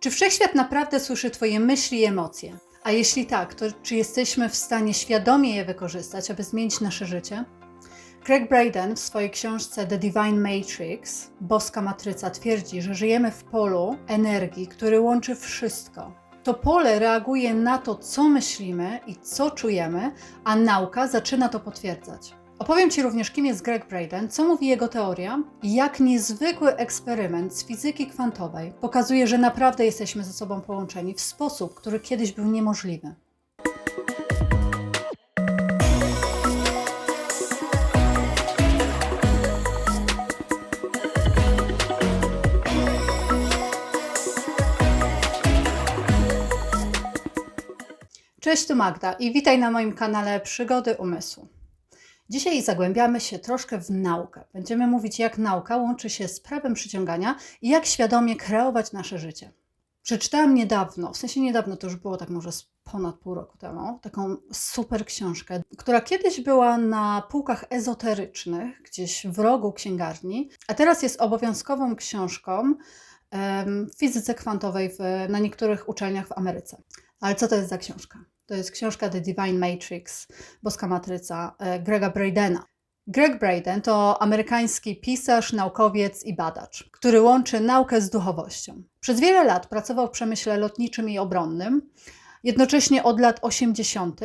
Czy wszechświat naprawdę słyszy Twoje myśli i emocje? A jeśli tak, to czy jesteśmy w stanie świadomie je wykorzystać, aby zmienić nasze życie? Craig Braden w swojej książce The Divine Matrix, Boska Matryca, twierdzi, że żyjemy w polu energii, który łączy wszystko. To pole reaguje na to, co myślimy i co czujemy, a nauka zaczyna to potwierdzać. Opowiem Ci również, kim jest Greg Braden, co mówi jego teoria i jak niezwykły eksperyment z fizyki kwantowej pokazuje, że naprawdę jesteśmy ze sobą połączeni w sposób, który kiedyś był niemożliwy. Cześć, tu Magda i witaj na moim kanale Przygody Umysłu. Dzisiaj zagłębiamy się troszkę w naukę. Będziemy mówić, jak nauka łączy się z prawem przyciągania i jak świadomie kreować nasze życie. Przeczytałam niedawno, w sensie niedawno, to już było tak może ponad pół roku temu, taką super książkę, która kiedyś była na półkach ezoterycznych, gdzieś w rogu księgarni, a teraz jest obowiązkową książką w fizyce kwantowej w, na niektórych uczelniach w Ameryce. Ale co to jest za książka? To jest książka The Divine Matrix, Boska Matryca e, Grega Bradena. Greg Braden to amerykański pisarz, naukowiec i badacz, który łączy naukę z duchowością. Przez wiele lat pracował w przemyśle lotniczym i obronnym. Jednocześnie od lat 80.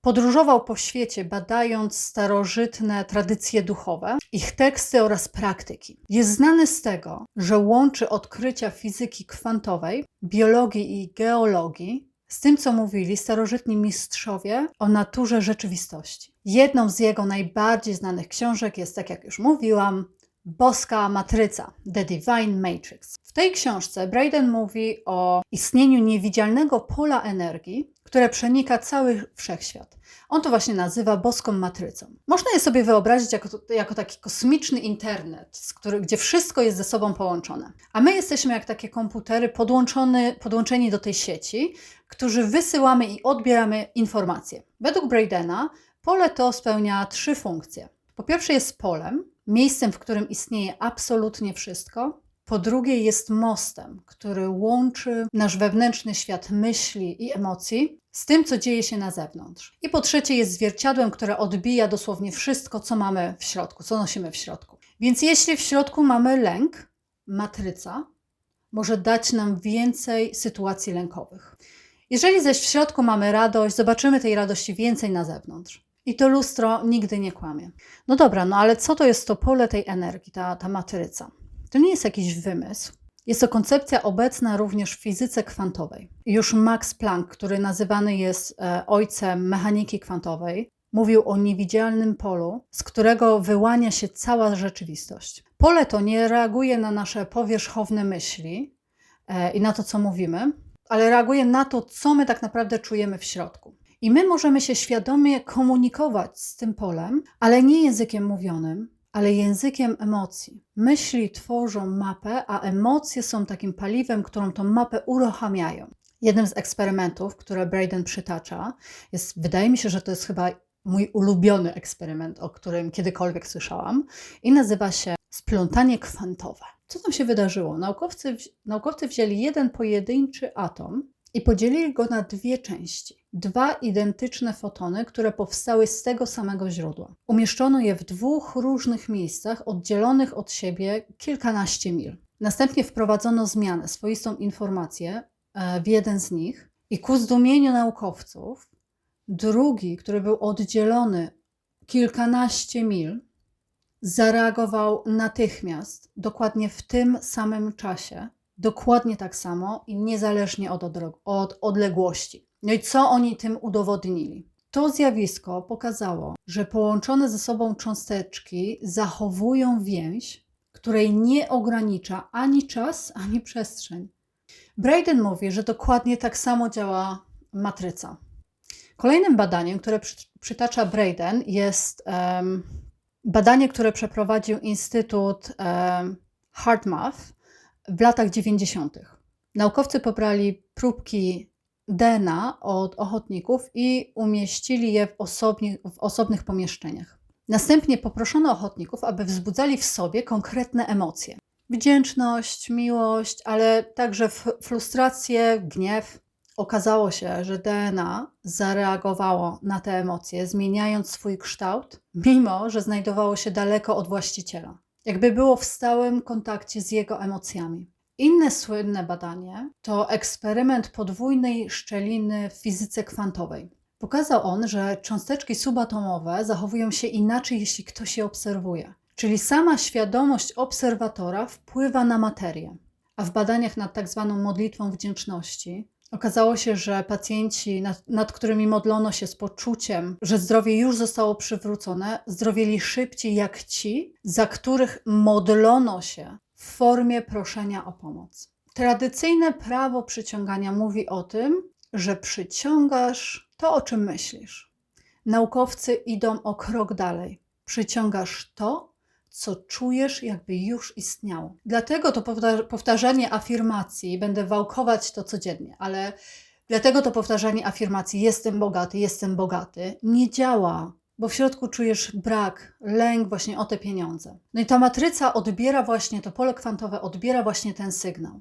podróżował po świecie, badając starożytne tradycje duchowe, ich teksty oraz praktyki. Jest znany z tego, że łączy odkrycia fizyki kwantowej, biologii i geologii z tym, co mówili starożytni mistrzowie o naturze rzeczywistości. Jedną z jego najbardziej znanych książek jest, tak jak już mówiłam, Boska Matryca, The Divine Matrix. W tej książce Braden mówi o istnieniu niewidzialnego pola energii, które przenika cały wszechświat. On to właśnie nazywa boską matrycą. Można je sobie wyobrazić jako, jako taki kosmiczny internet, który, gdzie wszystko jest ze sobą połączone. A my jesteśmy jak takie komputery podłączone, podłączeni do tej sieci, którzy wysyłamy i odbieramy informacje. Według Bradena pole to spełnia trzy funkcje. Po pierwsze jest polem, miejscem, w którym istnieje absolutnie wszystko. Po drugie, jest mostem, który łączy nasz wewnętrzny świat myśli i emocji z tym, co dzieje się na zewnątrz. I po trzecie, jest zwierciadłem, które odbija dosłownie wszystko, co mamy w środku, co nosimy w środku. Więc jeśli w środku mamy lęk, matryca może dać nam więcej sytuacji lękowych. Jeżeli zaś w środku mamy radość, zobaczymy tej radości więcej na zewnątrz. I to lustro nigdy nie kłamie. No dobra, no ale co to jest to pole tej energii, ta, ta matryca? To nie jest jakiś wymysł. Jest to koncepcja obecna również w fizyce kwantowej. Już Max Planck, który nazywany jest e, ojcem mechaniki kwantowej, mówił o niewidzialnym polu, z którego wyłania się cała rzeczywistość. Pole to nie reaguje na nasze powierzchowne myśli e, i na to, co mówimy, ale reaguje na to, co my tak naprawdę czujemy w środku. I my możemy się świadomie komunikować z tym polem, ale nie językiem mówionym, ale językiem emocji. Myśli tworzą mapę, a emocje są takim paliwem, którą tą mapę uruchamiają. Jednym z eksperymentów, które Braden przytacza, jest, wydaje mi się, że to jest chyba mój ulubiony eksperyment, o którym kiedykolwiek słyszałam, i nazywa się splątanie kwantowe. Co tam się wydarzyło? Naukowcy, naukowcy wzięli jeden pojedynczy atom i podzielili go na dwie części. Dwa identyczne fotony, które powstały z tego samego źródła. Umieszczono je w dwóch różnych miejscach, oddzielonych od siebie kilkanaście mil. Następnie wprowadzono zmianę, swoistą informację e, w jeden z nich i ku zdumieniu naukowców, drugi, który był oddzielony kilkanaście mil, zareagował natychmiast, dokładnie w tym samym czasie, dokładnie tak samo i niezależnie od, od odległości. No i co oni tym udowodnili? To zjawisko pokazało, że połączone ze sobą cząsteczki zachowują więź, której nie ogranicza ani czas, ani przestrzeń. Braden mówi, że dokładnie tak samo działa matryca. Kolejnym badaniem, które przytacza Braden, jest um, badanie, które przeprowadził Instytut um, HeartMath w latach 90. Naukowcy pobrali próbki DNA od ochotników i umieścili je w, osobni, w osobnych pomieszczeniach. Następnie poproszono ochotników, aby wzbudzali w sobie konkretne emocje. Wdzięczność, miłość, ale także frustrację, gniew. Okazało się, że DNA zareagowało na te emocje, zmieniając swój kształt, mimo że znajdowało się daleko od właściciela. Jakby było w stałym kontakcie z jego emocjami. Inne słynne badanie to eksperyment podwójnej szczeliny w fizyce kwantowej. Pokazał on, że cząsteczki subatomowe zachowują się inaczej, jeśli ktoś je obserwuje. Czyli sama świadomość obserwatora wpływa na materię. A w badaniach nad tak zwaną modlitwą wdzięczności okazało się, że pacjenci, nad, nad którymi modlono się z poczuciem, że zdrowie już zostało przywrócone, zdrowieli szybciej jak ci, za których modlono się w formie proszenia o pomoc. Tradycyjne prawo przyciągania mówi o tym, że przyciągasz to, o czym myślisz. Naukowcy idą o krok dalej. Przyciągasz to, co czujesz, jakby już istniało. Dlatego to powta- powtarzanie afirmacji, będę wałkować to codziennie, ale dlatego to powtarzanie afirmacji jestem bogaty, jestem bogaty nie działa, bo w środku czujesz brak, lęk właśnie o te pieniądze. No i ta matryca odbiera właśnie, to pole kwantowe odbiera właśnie ten sygnał.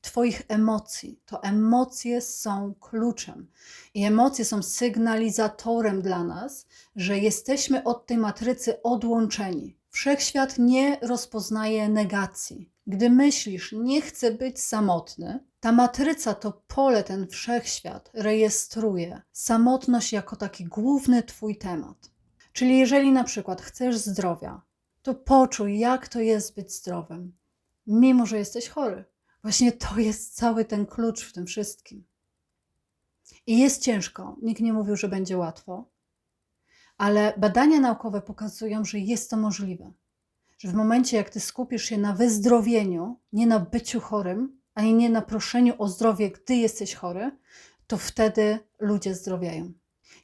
Twoich emocji. To emocje są kluczem. I emocje są sygnalizatorem dla nas, że jesteśmy od tej matrycy odłączeni. Wszechświat nie rozpoznaje negacji. Gdy myślisz, nie chcę być samotny, ta matryca, to pole, ten wszechświat rejestruje samotność jako taki główny Twój temat. Czyli jeżeli na przykład chcesz zdrowia, to poczuj, jak to jest być zdrowym, mimo że jesteś chory. Właśnie to jest cały ten klucz w tym wszystkim. I jest ciężko. Nikt nie mówił, że będzie łatwo, ale badania naukowe pokazują, że jest to możliwe. Że w momencie, jak ty skupisz się na wyzdrowieniu, nie na byciu chorym, ani nie na proszeniu o zdrowie, gdy jesteś chory, to wtedy ludzie zdrowiają.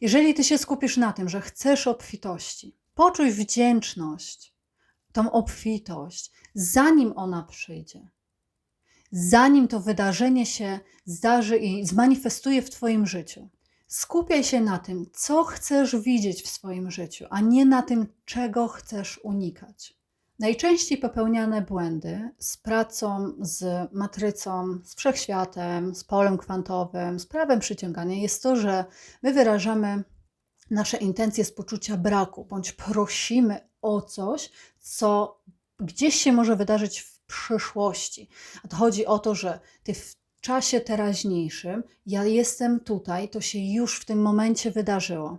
Jeżeli ty się skupisz na tym, że chcesz obfitości, poczuj wdzięczność, tą obfitość, zanim ona przyjdzie zanim to wydarzenie się zdarzy i zmanifestuje w Twoim życiu. Skupiaj się na tym, co chcesz widzieć w swoim życiu, a nie na tym, czego chcesz unikać. Najczęściej popełniane błędy z pracą z matrycą, z wszechświatem, z polem kwantowym, z prawem przyciągania jest to, że my wyrażamy nasze intencje z poczucia braku, bądź prosimy o coś, co gdzieś się może wydarzyć w przyszłości. A to chodzi o to, że ty w czasie teraźniejszym, ja jestem tutaj, to się już w tym momencie wydarzyło.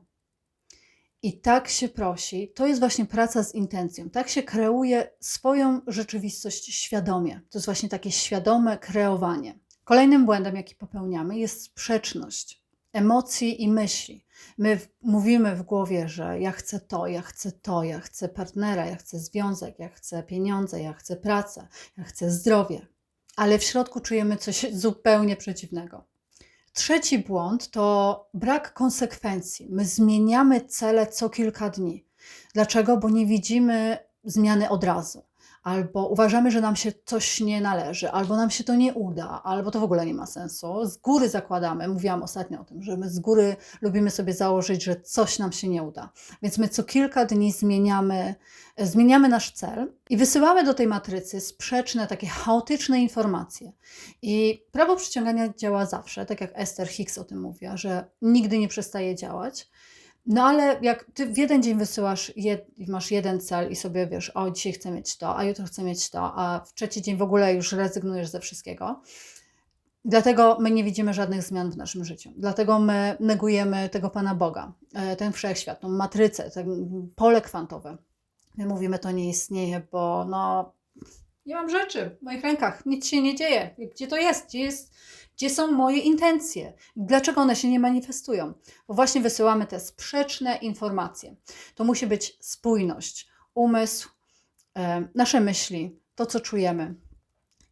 I tak się prosi, to jest właśnie praca z intencją. Tak się kreuje swoją rzeczywistość świadomie. To jest właśnie takie świadome kreowanie. Kolejnym błędem, jaki popełniamy, jest sprzeczność emocji i myśli. My mówimy w głowie, że ja chcę to, ja chcę to, ja chcę partnera, ja chcę związek, ja chcę pieniądze, ja chcę pracę, ja chcę zdrowie, ale w środku czujemy coś zupełnie przeciwnego. Trzeci błąd to brak konsekwencji. My zmieniamy cele co kilka dni. Dlaczego? Bo nie widzimy zmiany od razu albo uważamy, że nam się coś nie należy, albo nam się to nie uda, albo to w ogóle nie ma sensu. Z góry zakładamy, mówiłam ostatnio o tym, że my z góry lubimy sobie założyć, że coś nam się nie uda. Więc my co kilka dni zmieniamy, zmieniamy nasz cel i wysyłamy do tej matrycy sprzeczne, takie chaotyczne informacje. I prawo przyciągania działa zawsze, tak jak Esther Hicks o tym mówiła, że nigdy nie przestaje działać. No ale jak ty w jeden dzień wysyłasz, jed, masz jeden cel i sobie wiesz, o dzisiaj chcę mieć to, a jutro chcę mieć to, a w trzeci dzień w ogóle już rezygnujesz ze wszystkiego. Dlatego my nie widzimy żadnych zmian w naszym życiu. Dlatego my negujemy tego Pana Boga, e, ten wszechświat, tą matrycę, ten pole kwantowe. My mówimy, to nie istnieje, bo no, nie mam rzeczy w moich rękach, nic się nie dzieje. Gdzie to jest? Gdzie jest? Gdzie są moje intencje? Dlaczego one się nie manifestują? Bo właśnie wysyłamy te sprzeczne informacje. To musi być spójność, umysł, e, nasze myśli, to co czujemy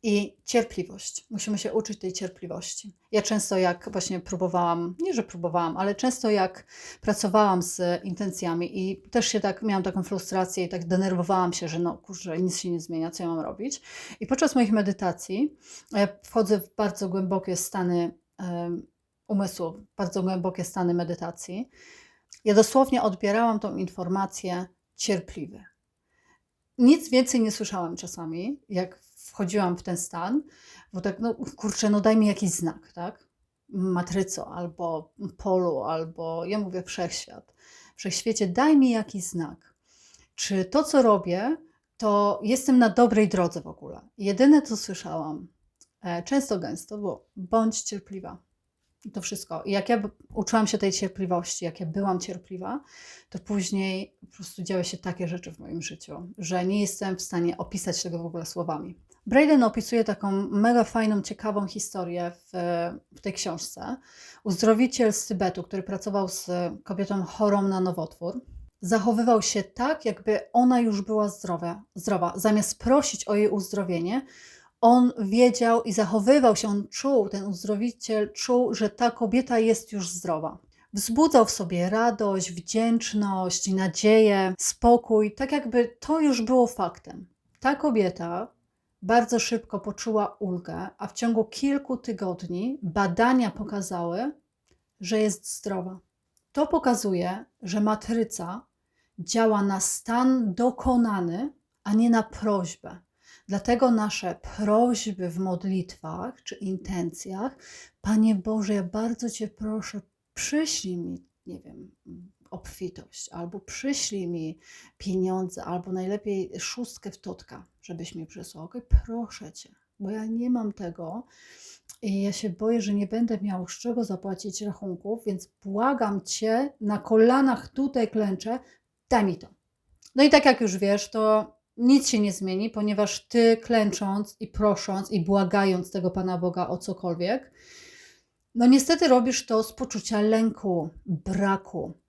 i cierpliwość. Musimy się uczyć tej cierpliwości. Ja często, jak właśnie próbowałam, nie że próbowałam, ale często jak pracowałam z intencjami i też się tak, miałam taką frustrację i tak denerwowałam się, że no kurczę, nic się nie zmienia, co ja mam robić. I podczas moich medytacji ja wchodzę w bardzo głębokie stany um, umysłu, bardzo głębokie stany medytacji. Ja dosłownie odbierałam tą informację cierpliwy. Nic więcej nie słyszałam czasami, jak wchodziłam w ten stan, bo tak, no kurczę, no daj mi jakiś znak, tak? Matryco, albo polu, albo ja mówię wszechświat. Wszechświecie daj mi jakiś znak. Czy to, co robię, to jestem na dobrej drodze w ogóle. Jedyne, co słyszałam, e, często gęsto, było bądź cierpliwa. To wszystko. I jak ja uczyłam się tej cierpliwości, jak ja byłam cierpliwa, to później po prostu działy się takie rzeczy w moim życiu, że nie jestem w stanie opisać tego w ogóle słowami. Braden opisuje taką mega fajną, ciekawą historię w, w tej książce. Uzdrowiciel z Tybetu, który pracował z kobietą chorą na nowotwór, zachowywał się tak, jakby ona już była zdrowa. zdrowa. Zamiast prosić o jej uzdrowienie, on wiedział i zachowywał się, on czuł, ten uzdrowiciel czuł, że ta kobieta jest już zdrowa. Wzbudzał w sobie radość, wdzięczność, nadzieję, spokój, tak jakby to już było faktem. Ta kobieta bardzo szybko poczuła ulgę, a w ciągu kilku tygodni badania pokazały, że jest zdrowa. To pokazuje, że matryca działa na stan dokonany, a nie na prośbę. Dlatego nasze prośby w modlitwach czy intencjach, Panie Boże, ja bardzo Cię proszę, przyślij mi, nie wiem, obfitość, albo przyślij mi pieniądze, albo najlepiej szóstkę w totka, żebyś mi przysłał. Okay? Proszę Cię, bo ja nie mam tego i ja się boję, że nie będę miał z czego zapłacić rachunków, więc błagam Cię, na kolanach tutaj klęczę, daj mi to. No i tak jak już wiesz, to nic się nie zmieni, ponieważ ty klęcząc i prosząc i błagając tego Pana Boga o cokolwiek, no niestety robisz to z poczucia lęku, braku.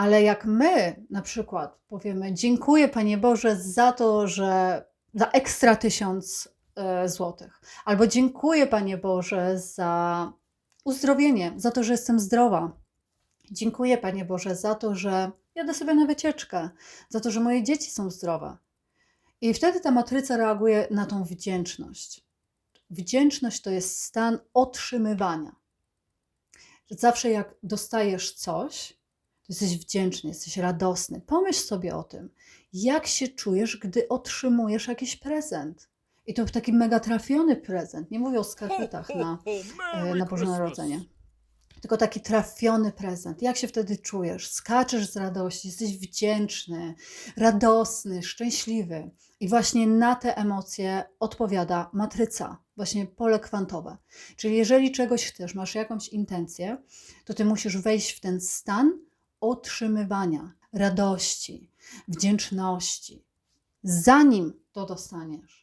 Ale jak my na przykład powiemy, dziękuję Panie Boże za to, że za ekstra tysiąc e, złotych, albo dziękuję Panie Boże za uzdrowienie, za to, że jestem zdrowa. Dziękuję Panie Boże za to, że jadę sobie na wycieczkę, za to, że moje dzieci są zdrowe. I wtedy ta matryca reaguje na tą wdzięczność. Wdzięczność to jest stan otrzymywania. Zawsze jak dostajesz coś, jesteś wdzięczny, jesteś radosny. Pomyśl sobie o tym, jak się czujesz, gdy otrzymujesz jakiś prezent. I to taki mega trafiony prezent. Nie mówię o skarpetach na, e, na Boże Narodzenie tylko taki trafiony prezent. Jak się wtedy czujesz? Skaczesz z radości, jesteś wdzięczny, radosny, szczęśliwy. I właśnie na te emocje odpowiada matryca, właśnie pole kwantowe. Czyli jeżeli czegoś chcesz, masz jakąś intencję, to ty musisz wejść w ten stan otrzymywania radości, wdzięczności, zanim to dostaniesz.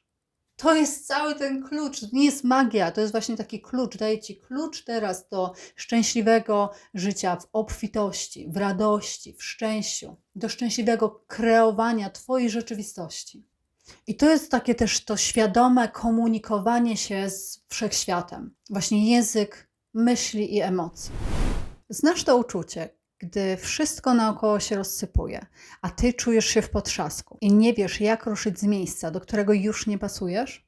To jest cały ten klucz. To nie jest magia, to jest właśnie taki klucz. Daje ci klucz teraz do szczęśliwego życia w obfitości, w radości, w szczęściu, do szczęśliwego kreowania Twojej rzeczywistości. I to jest takie też to świadome komunikowanie się z wszechświatem. Właśnie język myśli i emocji. Znasz to uczucie, gdy wszystko naokoło się rozsypuje, a ty czujesz się w potrzasku i nie wiesz, jak ruszyć z miejsca, do którego już nie pasujesz?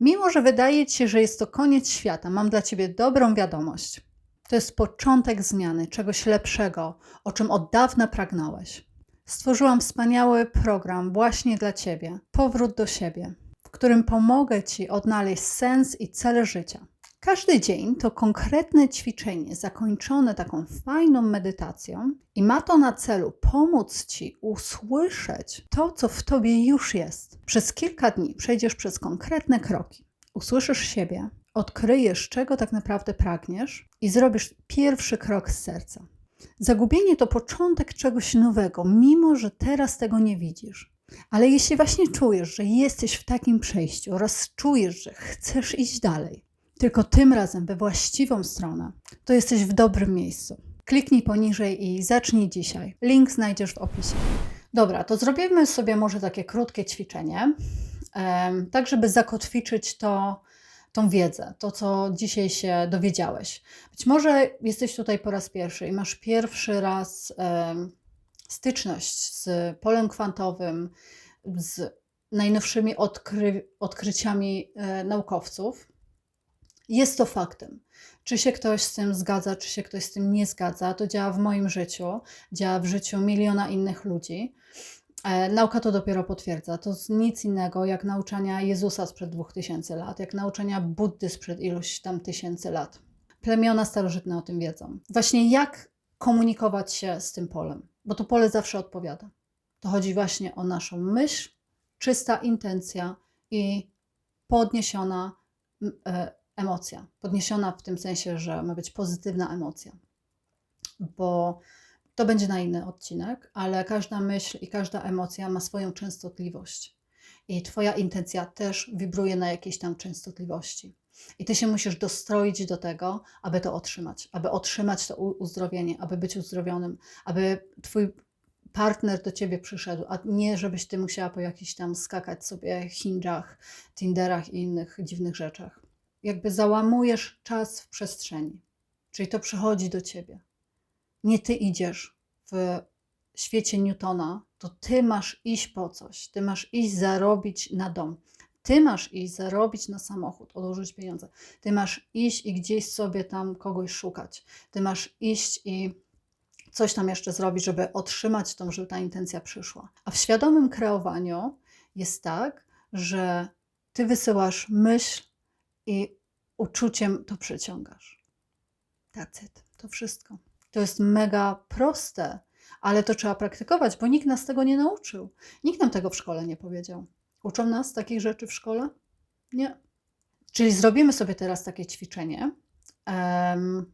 Mimo, że wydaje ci się, że jest to koniec świata, mam dla ciebie dobrą wiadomość. To jest początek zmiany, czegoś lepszego, o czym od dawna pragnąłeś. Stworzyłam wspaniały program właśnie dla ciebie Powrót do siebie, w którym pomogę ci odnaleźć sens i cel życia. Każdy dzień to konkretne ćwiczenie zakończone taką fajną medytacją i ma to na celu pomóc Ci usłyszeć to, co w Tobie już jest. Przez kilka dni przejdziesz przez konkretne kroki. Usłyszysz siebie, odkryjesz, czego tak naprawdę pragniesz i zrobisz pierwszy krok z serca. Zagubienie to początek czegoś nowego, mimo że teraz tego nie widzisz. Ale jeśli właśnie czujesz, że jesteś w takim przejściu oraz czujesz, że chcesz iść dalej, tylko tym razem we właściwą stronę, to jesteś w dobrym miejscu. Kliknij poniżej i zacznij dzisiaj. Link znajdziesz w opisie. Dobra, to zrobimy sobie może takie krótkie ćwiczenie, tak żeby zakotwiczyć to, tą wiedzę, to co dzisiaj się dowiedziałeś. Być może jesteś tutaj po raz pierwszy i masz pierwszy raz styczność z polem kwantowym, z najnowszymi odkry odkryciami e, naukowców jest to faktem. Czy się ktoś z tym zgadza, czy się ktoś z tym nie zgadza, to działa w moim życiu, działa w życiu miliona innych ludzi. E, nauka to dopiero potwierdza. To nic innego jak nauczania Jezusa sprzed 2000 lat, jak nauczania Buddy sprzed iluś tam tysięcy lat. Plemiona starożytne o tym wiedzą. Właśnie jak komunikować się z tym polem, bo to pole zawsze odpowiada. To chodzi właśnie o naszą myśl, czysta intencja i podniesiona e, emocja. Podniesiona w tym sensie, że ma być pozytywna emocja. Bo to będzie na inny odcinek, ale każda myśl i każda emocja ma swoją częstotliwość. I Twoja intencja też wibruje na jakiejś tam częstotliwości. I Ty się musisz dostroić do tego, aby to otrzymać, aby otrzymać to uzdrowienie, aby być uzdrowionym, aby Twój partner do Ciebie przyszedł, a nie żebyś Ty musiała po jakichś tam skakać sobie hinge'ach, Tinderach i innych dziwnych rzeczach. Jakby załamujesz czas w przestrzeni, czyli to przychodzi do Ciebie nie ty idziesz w świecie Newtona, to ty masz iść po coś, ty masz iść zarobić na dom. Ty masz iść zarobić na samochód, odłożyć pieniądze. Ty masz iść i gdzieś sobie tam kogoś szukać. Ty masz iść i coś tam jeszcze zrobić, żeby otrzymać tą, żeby ta intencja przyszła. A w świadomym kreowaniu jest tak, że ty wysyłasz myśl i uczuciem to przyciągasz. It. To wszystko. To jest mega proste, ale to trzeba praktykować, bo nikt nas tego nie nauczył. Nikt nam tego w szkole nie powiedział. Uczą nas takich rzeczy w szkole? Nie. Czyli zrobimy sobie teraz takie ćwiczenie. Um,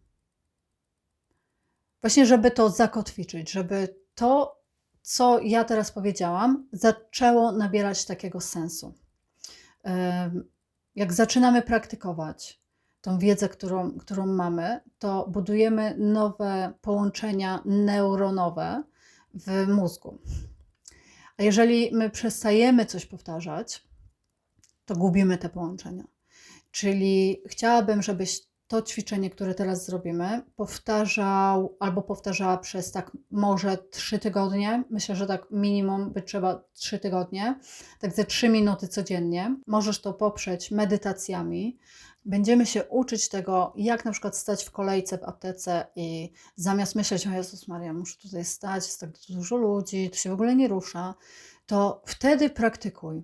właśnie, żeby to zakotwiczyć, żeby to, co ja teraz powiedziałam, zaczęło nabierać takiego sensu. Um, jak zaczynamy praktykować, tą wiedzę, którą, którą mamy, to budujemy nowe połączenia neuronowe w mózgu. A jeżeli my przestajemy coś powtarzać, to gubimy te połączenia. Czyli chciałabym, żebyś to ćwiczenie, które teraz zrobimy, powtarzał albo powtarzała przez tak może trzy tygodnie. Myślę, że tak minimum by trzeba trzy tygodnie, tak ze trzy minuty codziennie. Możesz to poprzeć medytacjami, będziemy się uczyć tego, jak na przykład stać w kolejce w aptece i zamiast myśleć, o Jezus Maria, muszę tutaj stać, jest tak dużo ludzi, to się w ogóle nie rusza, to wtedy praktykuj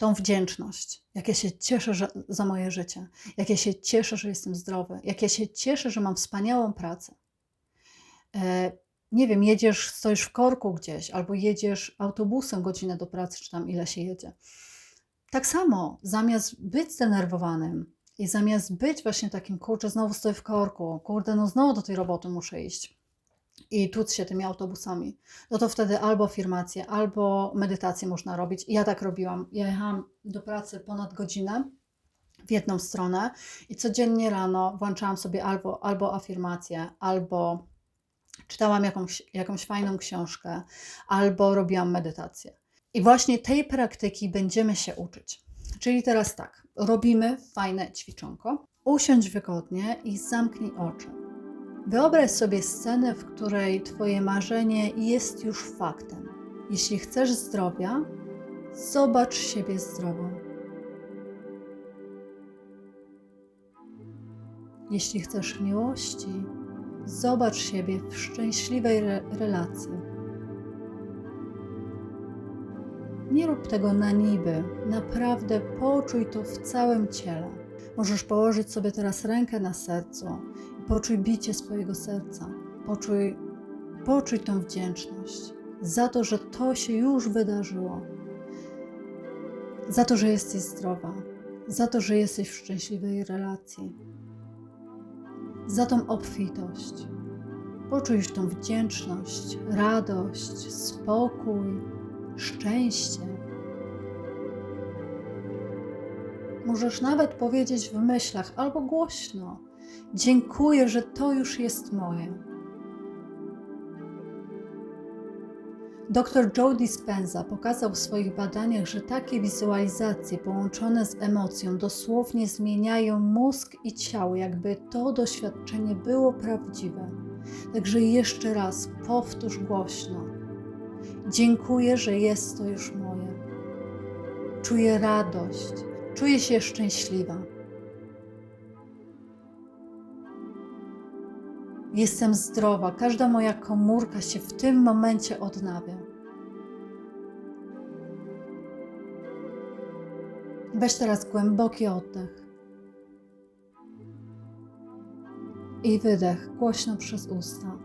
tą wdzięczność, jak ja się cieszę że, za moje życie, jak ja się cieszę, że jestem zdrowy, jak ja się cieszę, że mam wspaniałą pracę. E, nie wiem, jedziesz, stoisz w korku gdzieś, albo jedziesz autobusem godzinę do pracy, czy tam ile się jedzie. Tak samo, zamiast być zdenerwowanym, i zamiast być właśnie takim, kurczę, znowu stoję w korku, kurde, no znowu do tej roboty muszę iść i tuc się tymi autobusami, no to wtedy albo afirmację, albo medytację można robić. Ja tak robiłam. Ja jechałam do pracy ponad godzinę w jedną stronę i codziennie rano włączałam sobie albo, albo afirmację, albo czytałam jakąś, jakąś fajną książkę, albo robiłam medytację. I właśnie tej praktyki będziemy się uczyć. Czyli teraz tak, robimy fajne ćwiczonko. Usiądź wygodnie i zamknij oczy. Wyobraź sobie scenę, w której Twoje marzenie jest już faktem. Jeśli chcesz zdrowia, zobacz siebie zdrową. Jeśli chcesz miłości, zobacz siebie w szczęśliwej re relacji. Nie rób tego na niby, naprawdę poczuj to w całym ciele. Możesz położyć sobie teraz rękę na sercu poczuj bicie swojego serca. Poczuj, poczuj tą wdzięczność za to, że to się już wydarzyło. Za to, że jesteś zdrowa, za to, że jesteś w szczęśliwej relacji, za tą obfitość. Poczuj już tą wdzięczność, radość, spokój, szczęście. Możesz nawet powiedzieć w myślach albo głośno: Dziękuję, że to już jest moje. Dr Joe Dispenza pokazał w swoich badaniach, że takie wizualizacje połączone z emocją dosłownie zmieniają mózg i ciało, jakby to doświadczenie było prawdziwe. Także jeszcze raz powtórz głośno: Dziękuję, że jest to już moje. Czuję radość, czuję się szczęśliwa. Jestem zdrowa, każda moja komórka się w tym momencie odnawia. Weź teraz głęboki oddech i wydech głośno przez usta.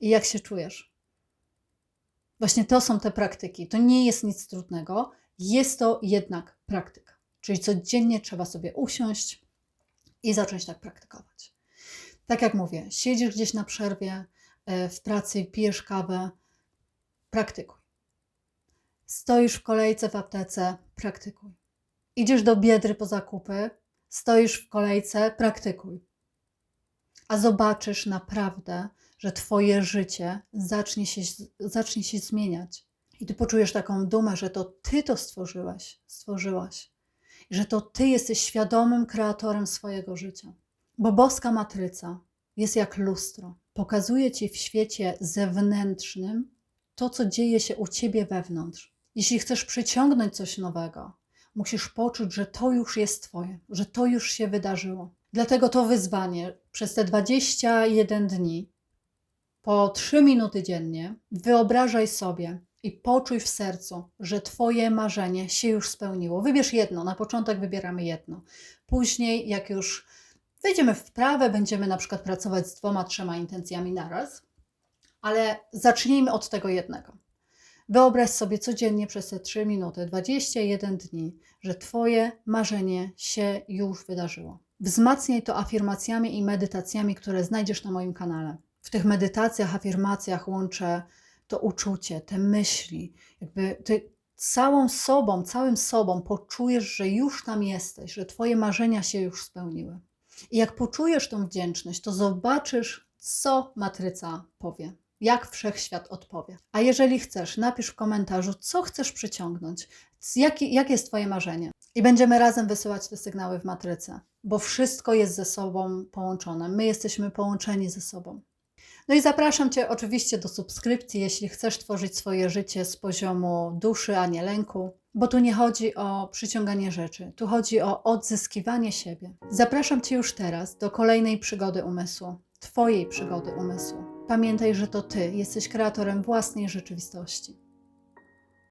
I jak się czujesz? Właśnie to są te praktyki. To nie jest nic trudnego, jest to jednak praktyka. Czyli codziennie trzeba sobie usiąść i zacząć tak praktykować. Tak jak mówię, siedzisz gdzieś na przerwie e, w pracy, pijesz kawę, praktykuj. Stoisz w kolejce w aptece, praktykuj. Idziesz do biedry po zakupy, stoisz w kolejce, praktykuj. A zobaczysz naprawdę, że Twoje życie zacznie się, zacznie się zmieniać. I Ty poczujesz taką dumę, że to Ty to stworzyłeś, stworzyłaś. Że to Ty jesteś świadomym kreatorem swojego życia. Bo boska matryca jest jak lustro. Pokazuje Ci w świecie zewnętrznym to, co dzieje się u Ciebie wewnątrz. Jeśli chcesz przyciągnąć coś nowego, musisz poczuć, że to już jest Twoje, że to już się wydarzyło. Dlatego to wyzwanie przez te 21 dni, po 3 minuty dziennie, wyobrażaj sobie i poczuj w sercu, że Twoje marzenie się już spełniło. Wybierz jedno, na początek wybieramy jedno. Później, jak już wejdziemy w wprawę, będziemy na przykład pracować z dwoma, trzema intencjami naraz, ale zacznijmy od tego jednego. Wyobraź sobie codziennie przez te 3 minuty, 21 dni, że Twoje marzenie się już wydarzyło. Wzmacniaj to afirmacjami i medytacjami, które znajdziesz na moim kanale. W tych medytacjach, afirmacjach łączę to uczucie, te myśli, jakby ty całą sobą, całym sobą poczujesz, że już tam jesteś, że Twoje marzenia się już spełniły. I jak poczujesz tą wdzięczność, to zobaczysz, co matryca powie jak wszechświat odpowie. A jeżeli chcesz, napisz w komentarzu, co chcesz przyciągnąć, jakie, jakie jest Twoje marzenie. I będziemy razem wysyłać te sygnały w matryce, bo wszystko jest ze sobą połączone. My jesteśmy połączeni ze sobą. No i zapraszam Cię oczywiście do subskrypcji, jeśli chcesz tworzyć swoje życie z poziomu duszy, a nie lęku, bo tu nie chodzi o przyciąganie rzeczy, tu chodzi o odzyskiwanie siebie. Zapraszam Cię już teraz do kolejnej przygody umysłu, Twojej przygody umysłu. Pamiętaj, że to Ty jesteś kreatorem własnej rzeczywistości.